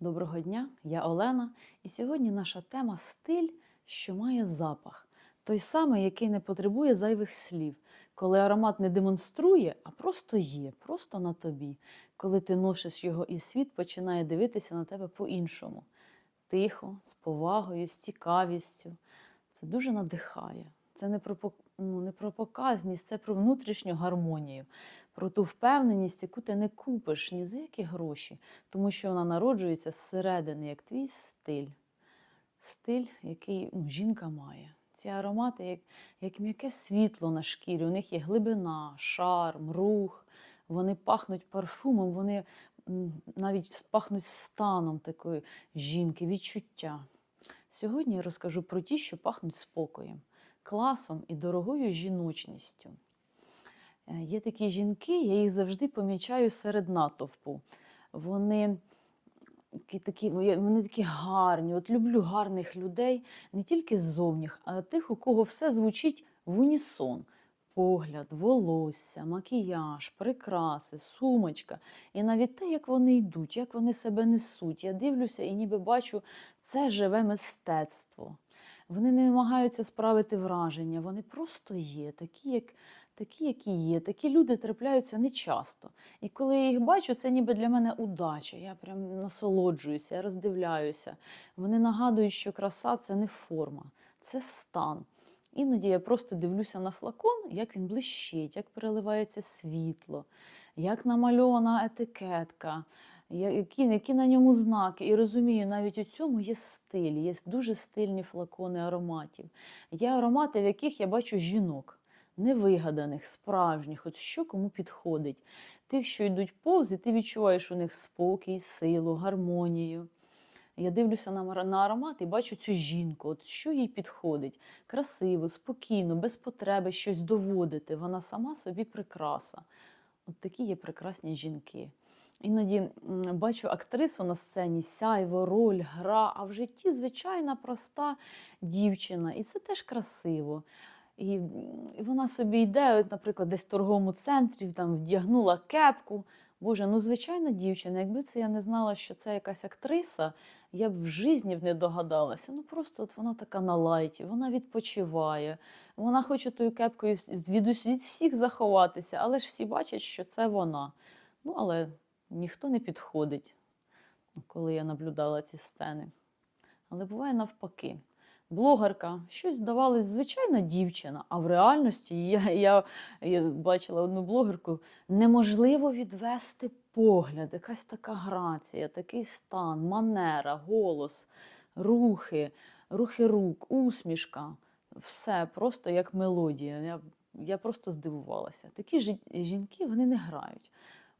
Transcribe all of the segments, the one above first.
Доброго дня, я Олена, і сьогодні наша тема стиль, що має запах. Той самий, який не потребує зайвих слів, коли аромат не демонструє, а просто є, просто на тобі. Коли ти носиш його і світ починає дивитися на тебе по-іншому. Тихо, з повагою, з цікавістю. Це дуже надихає. Це не про, ну, не про показність, це про внутрішню гармонію, про ту впевненість, яку ти не купиш ні за які гроші, тому що вона народжується зсередини, як твій стиль. Стиль, який ну, жінка має. Ці аромати, як, як м'яке світло на шкірі, у них є глибина, шарм, рух, вони пахнуть парфумом, вони навіть пахнуть станом такої жінки, відчуття. Сьогодні я розкажу про ті, що пахнуть спокоєм, класом і дорогою жіночністю. Е, Є такі жінки, я їх завжди помічаю серед натовпу. Вони такі, такі, вони такі гарні. От люблю гарних людей не тільки ззовні, а тих, у кого все звучить в унісон. Погляд, волосся, макіяж, прикраси, сумочка. І навіть те, як вони йдуть, як вони себе несуть. Я дивлюся і ніби бачу це живе мистецтво. Вони не намагаються справити враження, вони просто є, такі, як, такі, які є. Такі люди трапляються нечасто. І коли я їх бачу, це ніби для мене удача. Я прям насолоджуюся, я роздивляюся. Вони нагадують, що краса це не форма, це стан. Іноді я просто дивлюся на флакон, як він блищить, як переливається світло, як намальована етикетка, які, які на ньому знаки. І розумію, навіть у цьому є стиль, є дуже стильні флакони ароматів. Є аромати, в яких я бачу жінок, невигаданих, справжніх, от що кому підходить. Тих, що йдуть повз, і ти відчуваєш у них спокій, силу, гармонію. Я дивлюся на, на аромат і бачу цю жінку, от що їй підходить. Красиво, спокійно, без потреби щось доводити. Вона сама собі прикраса. От такі є прекрасні жінки. Іноді бачу актрису на сцені, сяйво, роль, гра, а в житті звичайна проста дівчина. І це теж красиво. І, вона собі йде, от, наприклад, десь в торговому центрі, там вдягнула кепку. Боже, ну звичайна дівчина, якби це я не знала, що це якась актриса, я б в житті не догадалася. Ну просто от вона така на лайті, вона відпочиває, вона хоче тою кепкою від від всіх заховатися, але ж всі бачать, що це вона. Ну, але ніхто не підходить, коли я наблюдала ці сцени. Але буває навпаки. Блогерка, щось здавалось, звичайна дівчина, а в реальності я, я, я бачила одну блогерку, неможливо відвести погляд, якась така грація, такий стан, манера, голос, рухи, рухи рук, усмішка. Все просто як мелодія. Я, я просто здивувалася. Такі жінки вони не грають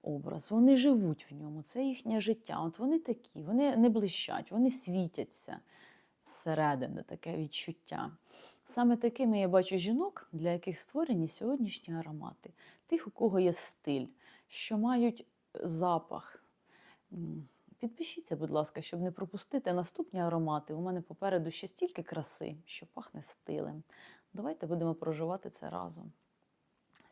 образ, вони живуть в ньому, це їхнє життя. От вони такі, вони не блищать, вони світяться зсередини, таке відчуття. Саме такими я бачу жінок, для яких створені сьогоднішні аромати, тих, у кого є стиль, що мають запах. Підпишіться, будь ласка, щоб не пропустити наступні аромати. У мене попереду ще стільки краси, що пахне стилем. Давайте будемо проживати це разом.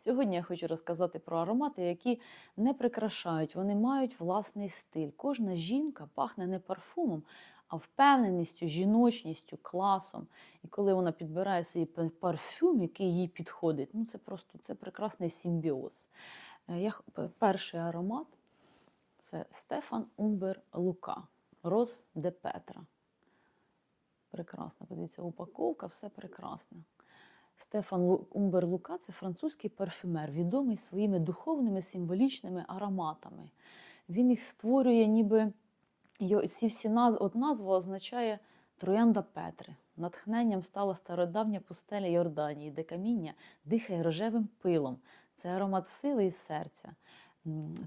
Сьогодні я хочу розказати про аромати, які не прикрашають, вони мають власний стиль. Кожна жінка пахне не парфумом, а впевненістю, жіночністю, класом. І коли вона підбирає свій парфюм, який їй підходить, ну це просто це прекрасний симбіоз. Е, Я, перший аромат це Стефан Умбер Лука, Роз де Петра. Прекрасно, подивіться, упаковка, все прекрасне. Стефан Умбер Лука це французький парфюмер, відомий своїми духовними символічними ароматами. Він їх створює, ніби ці всі наз... от назва означає троянда Петри. Натхненням стала стародавня пустеля Йорданії, де каміння дихає рожевим пилом. Це аромат сили і серця.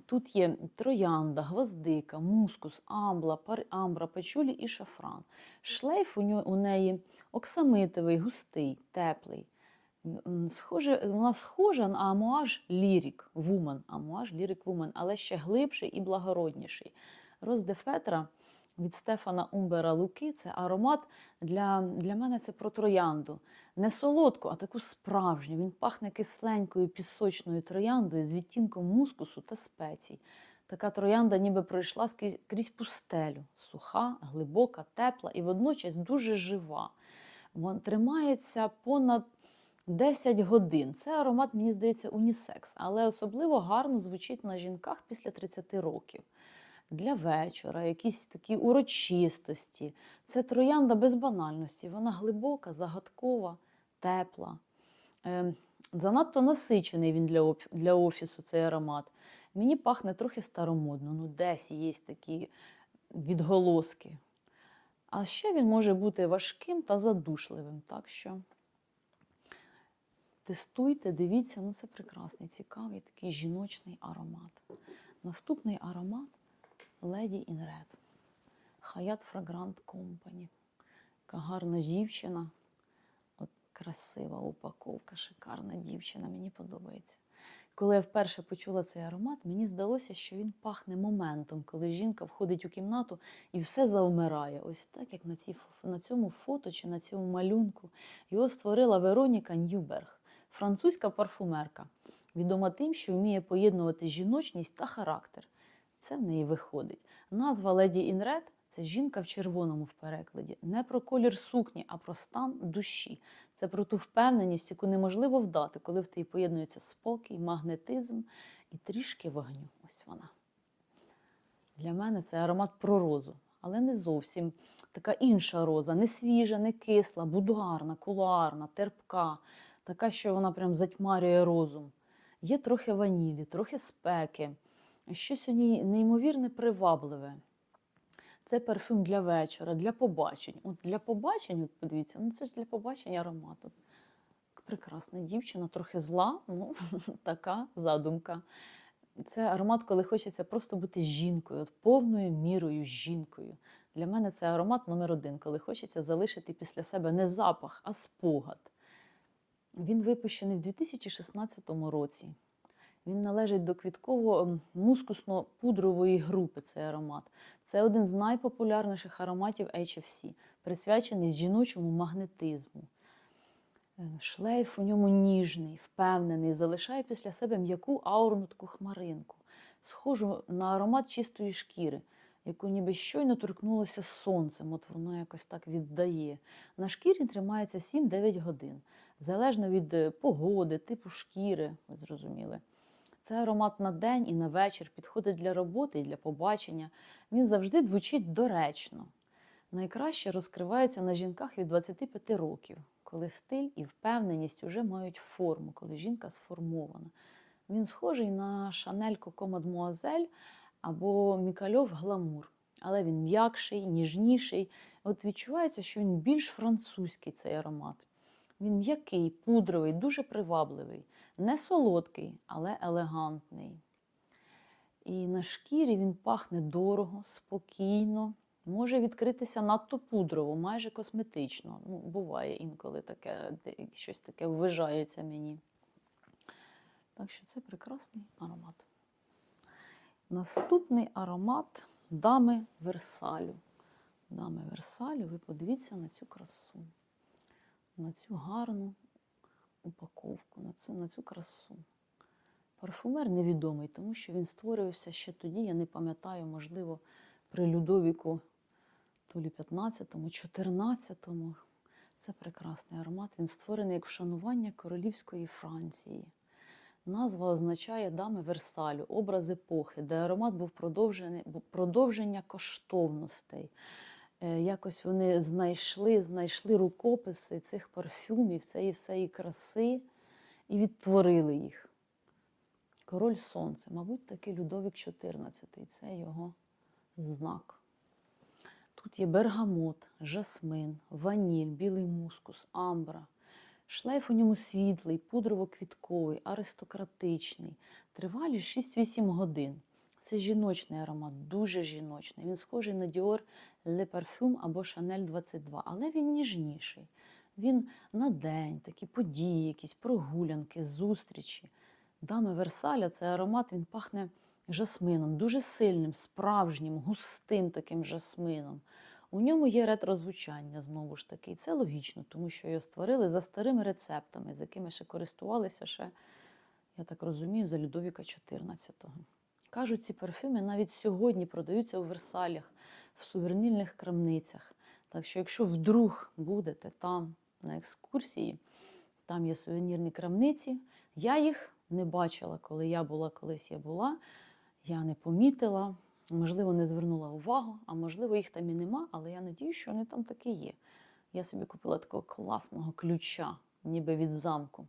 Тут є троянда, гвоздика, мускус, амбла, пар... амбра, пачулі і шафран. Шлейф у неї оксамитовий, густий, теплий. Схоже, вона схожа на амуаж лірік вумен, амуаж лірік вумен, але ще глибший і благородніший. Роз де Фетра від Стефана Умбера Луки це аромат для, для мене це про троянду. Не солодку, а таку справжню. Він пахне кисленькою пісочною трояндою з відтінком мускусу та спецій. Така троянда ніби пройшла скрізь, крізь пустелю. Суха, глибока, тепла і водночас дуже жива. Вона тримається понад 10 годин. Це аромат, мені здається, унісекс, але особливо гарно звучить на жінках після 30 років. Для вечора, якісь такі урочистості. Це троянда без банальності. Вона глибока, загадкова, тепла. Ем, занадто насичений він для, оф- для офісу, цей аромат. Мені пахне трохи старомодно, ну десь є такі відголоски. А ще він може бути важким та задушливим. Так що тестуйте, дивіться, ну це прекрасний, цікавий такий жіночний аромат. Наступний аромат Lady in Red. Hayat Fragrant Company. Яка гарна дівчина. От красива упаковка, шикарна дівчина, мені подобається. Коли я вперше почула цей аромат, мені здалося, що він пахне моментом, коли жінка входить у кімнату і все завмирає. Ось так, як на, фо- на цьому фото чи на цьому малюнку. Його створила Вероніка Ньюберг, французька парфумерка, відома тим, що вміє поєднувати жіночність та характер. Це в неї виходить. Назва Леді Red – це жінка в червоному в перекладі. Не про колір сукні, а про стан душі. Це про ту впевненість, яку неможливо вдати, коли в тебе поєднується спокій, магнетизм і трішки вогню. Ось вона. Для мене це аромат про розу, але не зовсім така інша роза, не свіжа, не кисла, будуарна, кулуарна, терпка, така, що вона прям затьмарює розум. Є трохи ванілі, трохи спеки, щось у ній неймовірне привабливе. Це парфюм для вечора, для побачень. От для побачень, от подивіться, ну це ж для побачень аромат. От Прекрасна дівчина, трохи зла, ну така задумка. Це аромат, коли хочеться просто бути жінкою, от повною мірою жінкою. Для мене це аромат номер один, коли хочеться залишити після себе не запах, а спогад. Він випущений в 2016 році. Він належить до квітково-мускусно-пудрової групи, цей аромат. Це один з найпопулярніших ароматів HFC, присвячений жіночому магнетизму. Е, Шлейф у ньому ніжний, впевнений, залишає після себе м'яку аурну таку хмаринку, схожу на аромат чистої шкіри, яку ніби щойно торкнулося сонцем, от воно якось так віддає. На шкірі тримається 7-9 годин, залежно від е, погоди, типу шкіри, ви зрозуміли. Це аромат на день і на вечір, підходить для роботи і для побачення. Він завжди звучить доречно. Найкраще розкривається на жінках від 25 років, коли стиль і впевненість уже мають форму, коли жінка сформована. Він схожий на Шанель Коко Мадмуазель або Мікальов Гламур, але він м'якший, ніжніший. От відчувається, що він більш французький цей аромат. Він м'який, пудровий, дуже привабливий, не солодкий, але елегантний. І на шкірі він пахне дорого, спокійно, може відкритися надто пудрово, майже косметично. Ну, буває інколи таке, щось таке ввижається мені. Так що це прекрасний аромат. Наступний аромат дами Версалю. Дами Версалю, ви подивіться на цю красу, на цю гарну упаковку, на цю, на цю красу. Парфумер невідомий, тому що він створювався ще тоді, я не пам'ятаю, можливо, при Людовіку то лі 15-му, 14-му. Це прекрасний аромат. Він створений як вшанування королівської Франції. Назва означає дами Версалю, образ епохи, де аромат був продовження коштовностей. Е, Якось вони знайшли, знайшли рукописи цих парфюмів, цієї всієї краси і відтворили їх. Король Сонце, мабуть, таки Людовік XIV, це його знак. Тут є бергамот, жасмин, ваніль, білий мускус, амбра. Шлейф у ньому світлий, пудрово-квітковий, аристократичний. Тривалість 6-8 годин. Це жіночний аромат, дуже жіночний. Він схожий на Dior Le Parfum або Chanel 22, але він ніжніший. Він на день, такі події, якісь прогулянки, зустрічі. Дами Версаля це аромат, він пахне жасмином, дуже сильним, справжнім, густим таким жасмином. У ньому є ретрозвучання знову ж таки, і це логічно, тому що його створили за старими рецептами, з якими ще користувалися ще, я так розумію, за Людовіка XIV. Кажуть, ці парфюми навіть сьогодні продаються у Версалях, в сувенірних крамницях. Так що, якщо вдруг будете там на екскурсії, там є сувенірні крамниці. Я їх не бачила, коли я була колись я була. Я не помітила, можливо, не звернула увагу, а можливо, їх там і нема, але я надію, що вони там таки є. Я собі купила такого класного ключа, ніби від замку.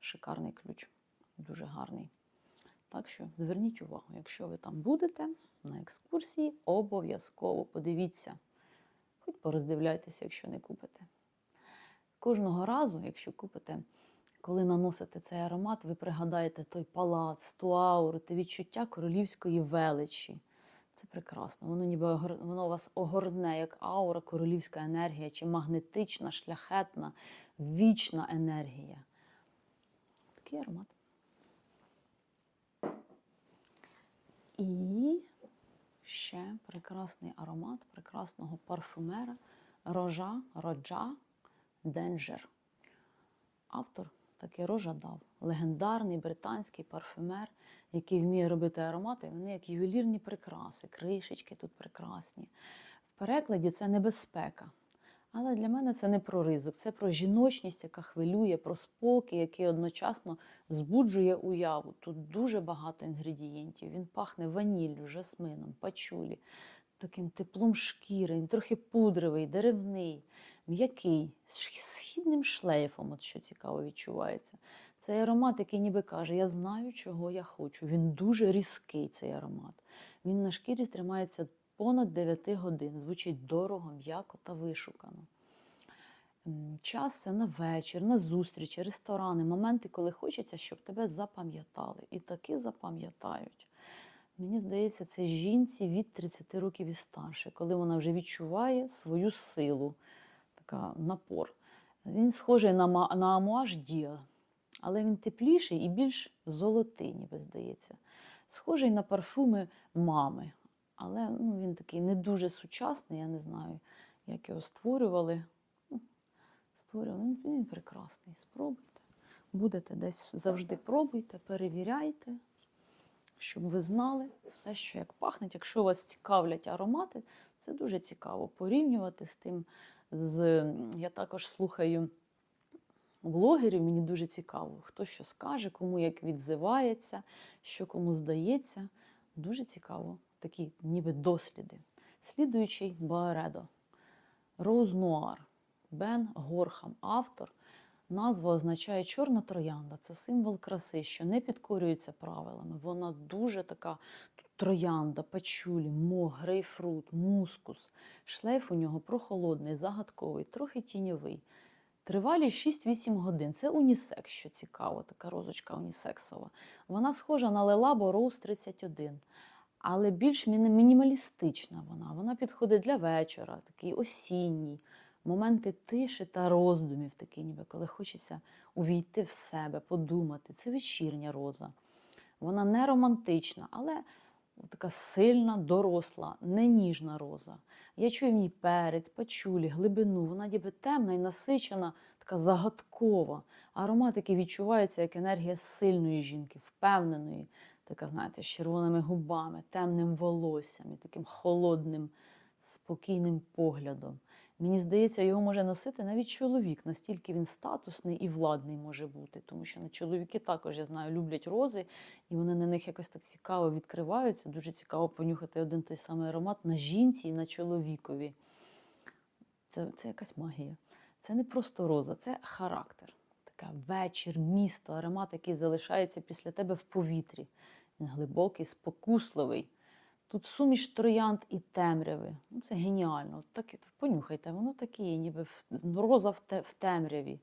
Шикарний ключ, дуже гарний. Так що зверніть увагу, якщо ви там будете на екскурсії, обов'язково подивіться. Хоч пороздивляйтеся, якщо не купите. Кожного разу, якщо купите, коли наносите цей аромат, ви пригадаєте той палац, ту ауру, те відчуття королівської величі. Це прекрасно. Воно ніби воно вас огорне, як аура, королівська енергія, чи магнетична, шляхетна, вічна енергія. Такий аромат. І ще прекрасний аромат прекрасного парфумера Рожа, Роджа Денджер. Автор таки Рожа дав. Легендарний британський парфюмер, який вміє робити аромати. Вони як ювелірні прикраси, кришечки тут прекрасні. В перекладі це небезпека. Але для мене це не про ризик, це про жіночність, яка хвилює, про спокій, який одночасно збуджує уяву. Тут дуже багато інгредієнтів. Він пахне ваніллю, жасмином, пачулі, таким теплом шкіри, трохи пудровий, деревний, м'який, з східним шлейфом, от що цікаво відчувається. Цей аромат, який ніби каже, я знаю, чого я хочу. Він дуже різкий, цей аромат. Він на шкірі тримається понад 9 годин. Звучить дорого, м'яко та вишукано. Час це на вечір, на зустрічі, ресторани, моменти, коли хочеться, щоб тебе запам'ятали. І таки запам'ятають. Мені здається, це жінці від 30 років і старше, коли вона вже відчуває свою силу, така напор. Він схожий на, на амуаж Діа, але він тепліший і більш золотий, ніби здається. Схожий на парфуми мами. Але ну, він такий не дуже сучасний, я не знаю, як його створювали. Ну, Створювали. Він, він прекрасний. Спробуйте. Будете десь завжди пробуйте, перевіряйте, щоб ви знали все, що як пахне. Якщо вас цікавлять аромати, це дуже цікаво порівнювати з тим. З, я також слухаю блогерів, мені дуже цікаво, хто що скаже, кому як відзивається, що кому здається. Дуже цікаво, такі ніби досліди. Слідуючий Бааредо. Роуз Нуар. Бен Горхам, автор. Назва означає чорна троянда. Це символ краси, що не підкорюється правилами. Вона дуже така троянда, пачулі, мох, грейпфрут, мускус. Шлейф у нього прохолодний, загадковий, трохи тіньовий. Тривалість 6-8 годин. Це унісекс, що цікаво, така розочка унісексова. Вона схожа на Лелабо Rose 31, але більш мінімалістична вона. Вона підходить для вечора, такий осінній, моменти тиші та роздумів, такі ніби коли хочеться увійти в себе, подумати. Це вечірня роза. Вона не романтична, але така сильна, доросла, не ніжна роза. Я чую в ній перець, пачулі, глибину. Вона ніби темна і насичена, така загадкова. Аромат, який відчувається як енергія сильної жінки, впевненої, така, знаєте, з червоними губами, темним волоссям і таким холодним, спокійним поглядом. Мені здається, його може носити навіть чоловік, настільки він статусний і владний може бути. Тому що на чоловіки також, я знаю, люблять рози, і вони на них якось так цікаво відкриваються. Дуже цікаво понюхати один той самий аромат на жінці і на чоловікові. Це, це якась магія. Це не просто роза, це характер. Така вечір, місто, аромат, який залишається після тебе в повітрі. Він глибокий, спокусливий. Тут суміш троянд і темряви. Ну, це геніально. Так, понюхайте, воно таке, ніби роза в темряві.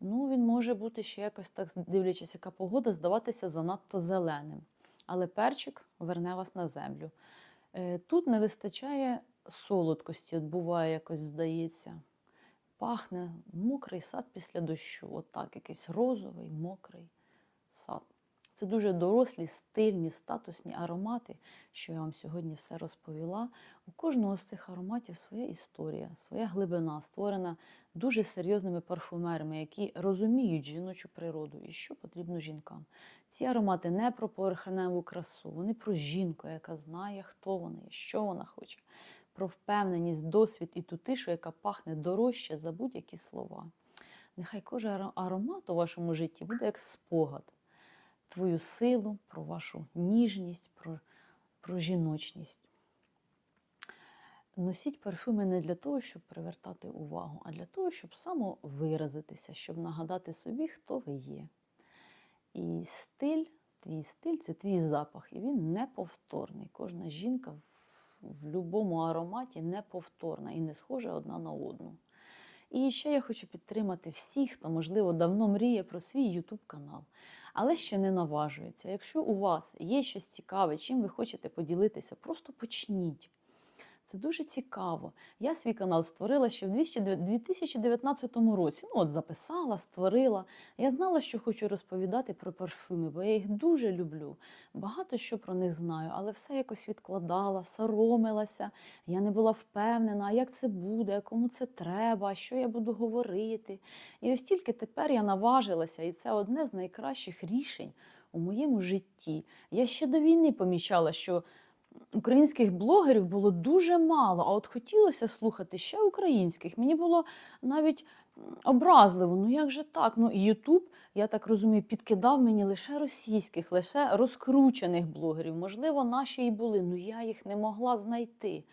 Ну, він може бути ще якось так, дивлячись, яка погода, здаватися занадто зеленим. Але перчик верне вас на землю. Е, Тут не вистачає солодкості, от буває якось здається. Пахне мокрий сад після дощу. От якийсь розовий, мокрий сад. Це дуже дорослі, стильні, статусні аромати, що я вам сьогодні все розповіла. У кожного з цих ароматів своя історія, своя глибина, створена дуже серйозними парфумерами, які розуміють жіночу природу і що потрібно жінкам. Ці аромати не про поверхневу красу, вони про жінку, яка знає, хто вона є, що вона хоче, про впевненість, досвід і ту тишу, яка пахне дорожче за будь-які слова. Нехай кожен аромат у вашому житті буде як спогад, твою силу, про вашу ніжність, про, про жіночність. Носіть парфюми не для того, щоб привертати увагу, а для того, щоб самовиразитися, щоб нагадати собі, хто ви є. І стиль, твій стиль це твій запах, і він неповторний. Кожна жінка в, будь-якому ароматі неповторна і не схожа одна на одну. І ще я хочу підтримати всіх, хто, можливо, давно мріє про свій YouTube канал, але ще не наважується. Якщо у вас є щось цікаве, чим ви хочете поділитися, просто почніть. Це дуже цікаво. Я свій канал створила ще в 2019 році. Ну, от записала, створила. Я знала, що хочу розповідати про парфюми, бо я їх дуже люблю. Багато що про них знаю, але все якось відкладала, соромилася. Я не була впевнена, як це буде, кому це треба, що я буду говорити. І ось тільки тепер я наважилася, і це одне з найкращих рішень у моєму житті. Я ще до війни помічала, що українських блогерів було дуже мало, а от хотілося слухати ще українських. Мені було навіть образливо. Ну як же так? Ну Ютуб, я так розумію, підкидав мені лише російських, лише розкручених блогерів. Можливо, наші і були, але я їх не могла знайти.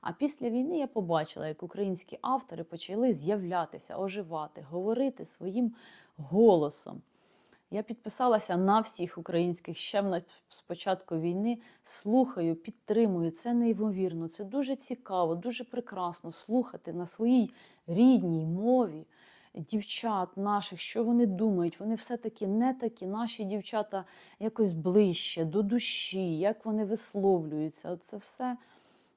А після війни я побачила, як українські автори почали з'являтися, оживати, говорити своїм голосом. Я підписалася на всіх українських ще на спочатку війни. Слухаю, підтримую. Це неймовірно, це дуже цікаво, дуже прекрасно слухати на своїй рідній мові дівчат наших, що вони думають. Вони все-таки не такі. Наші дівчата якось ближче до душі, як вони висловлюються. Це все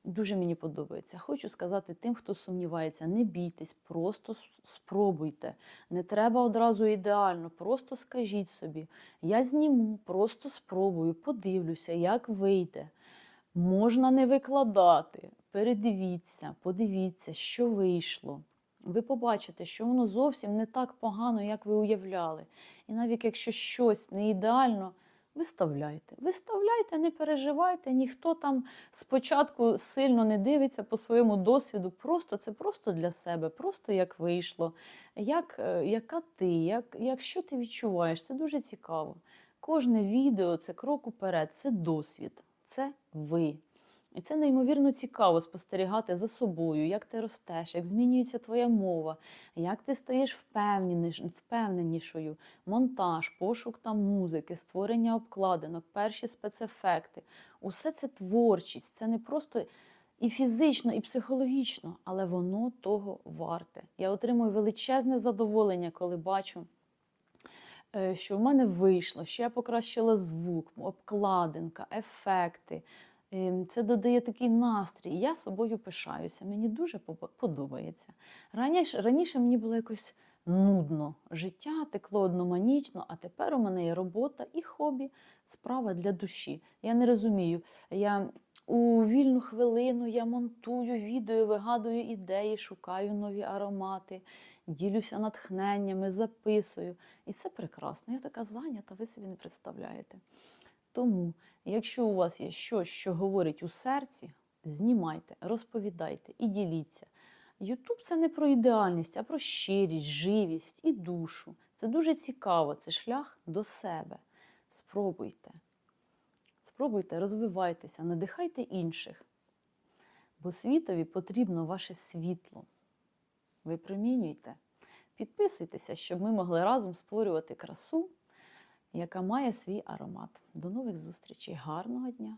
дуже мені подобається. Хочу сказати тим, хто сумнівається, не бійтесь, просто спробуйте. Не треба одразу ідеально, просто скажіть собі, я зніму, просто спробую, подивлюся, як вийде. Можна не викладати. Передивіться, подивіться, що вийшло. Ви побачите, що воно зовсім не так погано, як ви уявляли. І навіть якщо щось не ідеально, виставляйте. Виставляйте, не переживайте, ніхто там спочатку сильно не дивиться по своєму досвіду. Просто це просто для себе, просто як вийшло, як, е, яка ти, як, як що ти відчуваєш. Це дуже цікаво. Кожне відео це крок уперед, це досвід, це ви. І це неймовірно цікаво спостерігати за собою, як ти ростеш, як змінюється твоя мова, як ти стаєш впевненішою. Монтаж, пошук там музики, створення обкладинок, перші спецефекти. Усе це творчість, це не просто і фізично, і психологічно, але воно того варте. Я отримую величезне задоволення, коли бачу. е, Що в мене вийшло, що я покращила звук, обкладинка, ефекти. Ем, Це додає такий настрій. Я собою пишаюся. Мені дуже подобається. Раніше, раніше мені було якось нудно. Життя текло одноманічно, а тепер у мене є робота і хобі, справа для душі. Я не розумію. Я у вільну хвилину я монтую відео, вигадую ідеї, шукаю нові аромати, ділюся натхненнями, записую. І це прекрасно. Я така зайнята, ви собі не представляєте. Тому, якщо у вас є щось, що говорить у серці, знімайте, розповідайте і діліться. Ютуб це не про ідеальність, а про щирість, живість і душу. Це дуже цікаво, це шлях до себе. Спробуйте. Спробуйте, розвивайтеся, надихайте інших. Бо світові потрібно ваше світло. Випромінюйте. Підписуйтеся, щоб ми могли разом створювати красу, яка має свій аромат. До нових зустрічей. Гарного дня!